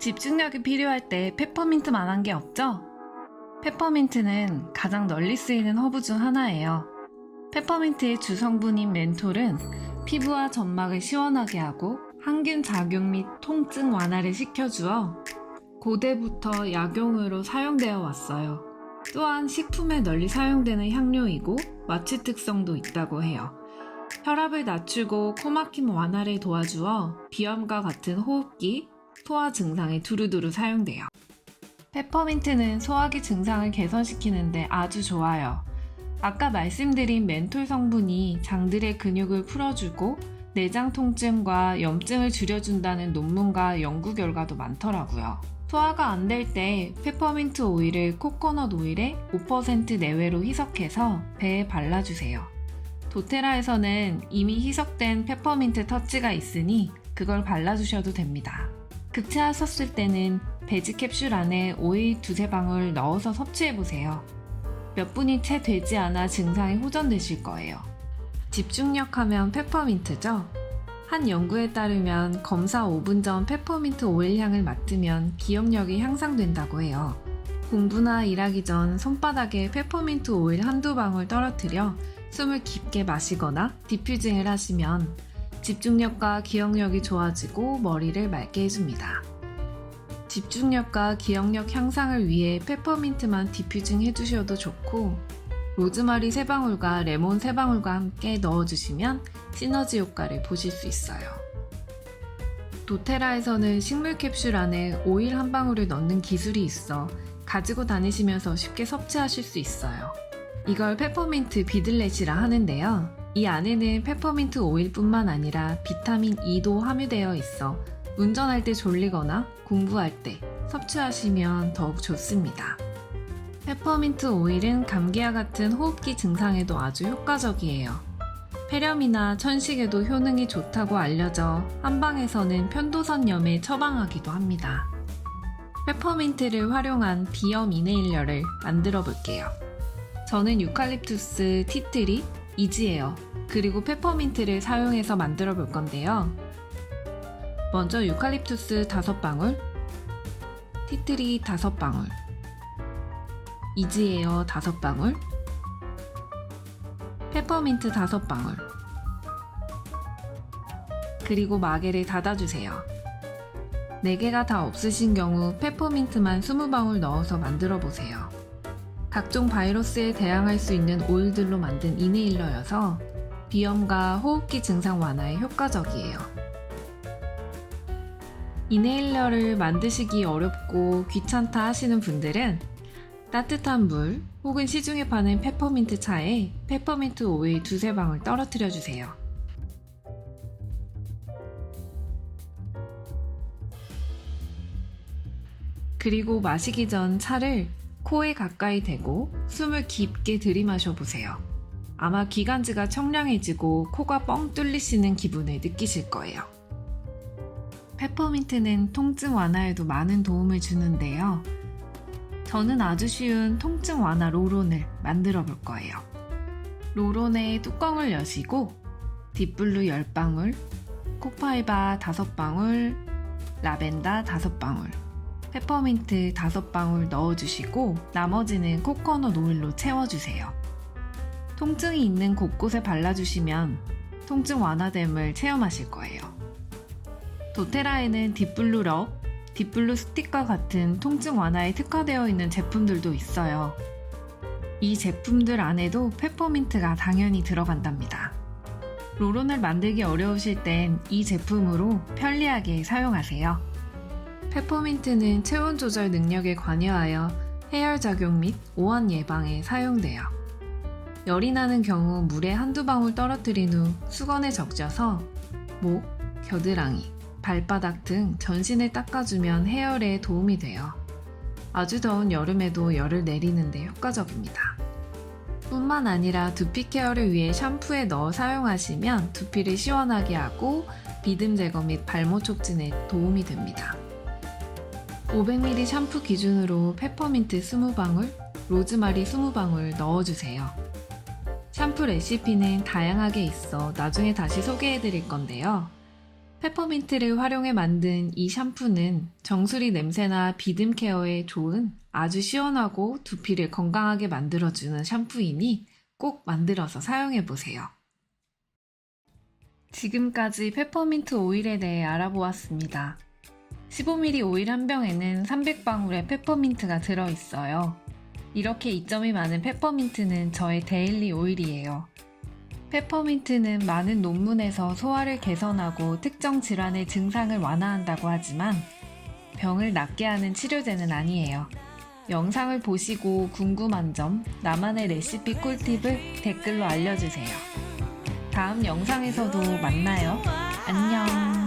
집중력이 필요할 때 페퍼민트만 한 게 없죠? 페퍼민트는 가장 널리 쓰이는 허브 중 하나예요. 페퍼민트의 주성분인 멘톨은 피부와 점막을 시원하게 하고 항균 작용 및 통증 완화를 시켜주어 고대부터 약용으로 사용되어 왔어요. 또한 식품에 널리 사용되는 향료이고 마취 특성도 있다고 해요. 혈압을 낮추고 코막힘 완화를 도와주어 비염과 같은 호흡기, 소화 증상에 두루두루 사용돼요. 페퍼민트는 소화기 증상을 개선시키는데 아주 좋아요. 아까 말씀드린 멘톨 성분이 장들의 근육을 풀어주고 내장 통증과 염증을 줄여준다는 논문과 연구 결과도 많더라고요. 소화가 안 될 때 페퍼민트 오일을 코코넛 오일에 5% 내외로 희석해서 배에 발라주세요. 도테라에서는 이미 희석된 페퍼민트 터치가 있으니 그걸 발라주셔도 됩니다. 급체하셨을 때는 베지 캡슐 안에 오일 두세 방울 넣어서 섭취해보세요. 몇 분이 채 되지 않아 증상이 호전되실 거예요. 집중력 하면 페퍼민트죠? 한 연구에 따르면 검사 5분 전 페퍼민트 오일 향을 맡으면 기억력이 향상된다고 해요. 공부나 일하기 전 손바닥에 페퍼민트 오일 한두 방울 떨어뜨려 숨을 깊게 마시거나 디퓨징을 하시면 집중력과 기억력이 좋아지고 머리를 맑게 해줍니다. 집중력과 기억력 향상을 위해 페퍼민트만 디퓨징 해주셔도 좋고 로즈마리 3방울과 레몬 3방울과 함께 넣어주시면 시너지 효과를 보실 수 있어요. 도테라에서는 식물 캡슐 안에 오일 한 방울을 넣는 기술이 있어 가지고 다니시면서 쉽게 섭취하실 수 있어요. 이걸 페퍼민트 비들렛이라 하는데요. 이 안에는 페퍼민트 오일뿐만 아니라 비타민 E도 함유되어 있어 운전할 때 졸리거나 공부할 때 섭취하시면 더욱 좋습니다. 페퍼민트 오일은 감기와 같은 호흡기 증상에도 아주 효과적이에요. 폐렴이나 천식에도 효능이 좋다고 알려져 한방에서는 편도선염에 처방하기도 합니다. 페퍼민트를 활용한 비염 이네일러를 만들어 볼게요. 저는 유칼립투스 티트리, 이지에어, 그리고 페퍼민트를 사용해서 만들어 볼 건데요. 먼저 유칼립투스 5방울, 티트리 5방울, 이지에어 5방울, 페퍼민트 5방울, 그리고 마개를 닫아주세요. 4개가 다 없으신 경우 페퍼민트만 20방울 넣어서 만들어 보세요. 각종 바이러스에 대항할 수 있는 오일들로 만든 이네일러여서 비염과 호흡기 증상 완화에 효과적이에요. 이네일러를 만드시기 어렵고 귀찮다 하시는 분들은 따뜻한 물 혹은 시중에 파는 페퍼민트 차에 페퍼민트 오일 두세 방울 떨어뜨려 주세요. 그리고 마시기 전 차를 코에 가까이 대고 숨을 깊게 들이마셔 보세요. 아마 기관지가 청량해지고 코가 뻥 뚫리시는 기분을 느끼실 거예요. 페퍼민트는 통증 완화에도 많은 도움을 주는데요. 저는 아주 쉬운 통증 완화 로론을 만들어 볼 거예요. 로론의 뚜껑을 여시고 딥블루 10방울, 코파이바 5방울, 라벤더 5방울, 페퍼민트 5방울 넣어주시고 나머지는 코코넛 오일로 채워주세요. 통증이 있는 곳곳에 발라주시면 통증 완화됨을 체험하실 거예요. 도테라에는 딥블루 럽, 딥블루 스틱과 같은 통증 완화에 특화되어 있는 제품들도 있어요. 이 제품들 안에도 페퍼민트가 당연히 들어간답니다. 로론을 만들기 어려우실 땐 이 제품으로 편리하게 사용하세요. 페퍼민트는 체온 조절 능력에 관여하여 해열 작용 및 오한 예방에 사용돼요. 열이 나는 경우 물에 한두 방울 떨어뜨린 후 수건에 적셔서 목, 겨드랑이, 발바닥 등 전신을 닦아주면 해열에 도움이 돼요. 아주 더운 여름에도 열을 내리는데 효과적입니다. 뿐만 아니라 두피 케어를 위해 샴푸에 넣어 사용하시면 두피를 시원하게 하고 비듬 제거 및 발모 촉진에 도움이 됩니다. 500ml 샴푸 기준으로 페퍼민트 20방울, 로즈마리 20방울 넣어주세요. 샴푸 레시피는 다양하게 있어 나중에 다시 소개해 드릴 건데요. 페퍼민트를 활용해 만든 이 샴푸는 정수리 냄새나 비듬 케어에 좋은 아주 시원하고 두피를 건강하게 만들어주는 샴푸이니 꼭 만들어서 사용해 보세요. 지금까지 페퍼민트 오일에 대해 알아보았습니다. 15ml 오일 한 병에는 300방울의 페퍼민트가 들어있어요. 이렇게 이점이 많은 페퍼민트는 저의 데일리 오일이에요. 페퍼민트는 많은 논문에서 소화를 개선하고 특정 질환의 증상을 완화한다고 하지만 병을 낫게 하는 치료제는 아니에요. 영상을 보시고 궁금한 점, 나만의 레시피 꿀팁을 댓글로 알려주세요. 다음 영상에서도 만나요. 안녕.